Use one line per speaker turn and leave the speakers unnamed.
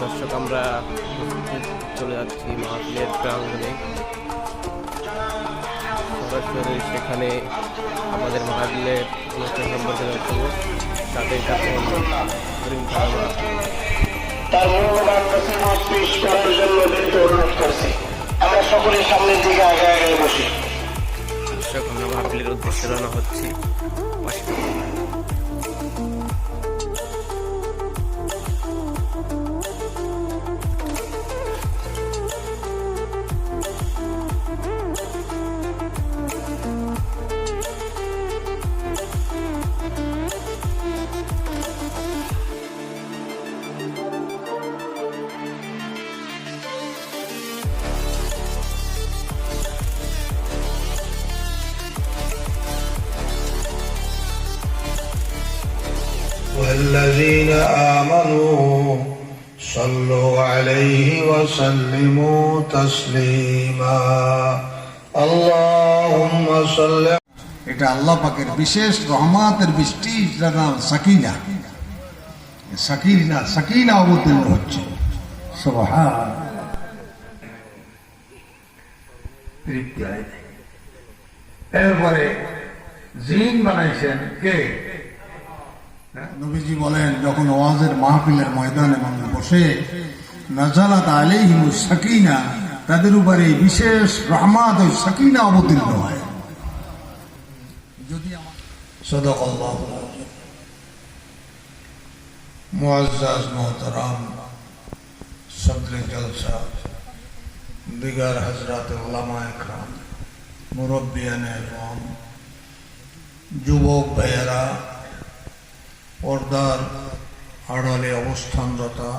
দর্শক আমরা চলে যাচ্ছি মাহফিলের প্রাঙ্গণে। সরাসরি সেখানে আমাদের মাহফিলের অনুষ্ঠান সম্পর্কে থাকুন করিম খাওয়া
তার মূল্যবান নসিহত পেশ করার জন্য বিনীত অনুরোধ করছি। আমরা সকলের সামনের দিকে আগে আগে বসি।
দর্শক আমরা মাহফিলের উদ্দেশ্যে রওনা হচ্ছি।
والذين آمنوا صلوا عليه وسلموا تسليما اللهم صل
এটা আল্লাহ পাকের বিশেষ রহমাতের বৃষ্টি যার নাম সাকিনা সাকিনা সাকিনা অবতীর্ণ হচ্ছে সুবহান
তৃপ্তি হয় নাই। এরপরে জিন বানাইছেন কে
নবীজি বলেন, যখন ওয়াজের মাহফিলের ময়দানে মানুষ বসে, নাজালাত আলিহিম সাকিনা, তাদের উপরে বিশেষ রহমাত ওই সাকিনা অবতীর্ণ হয়। যদি
যুবক ভাইয়েরা পর্দার আড়ালে অবস্থানরতা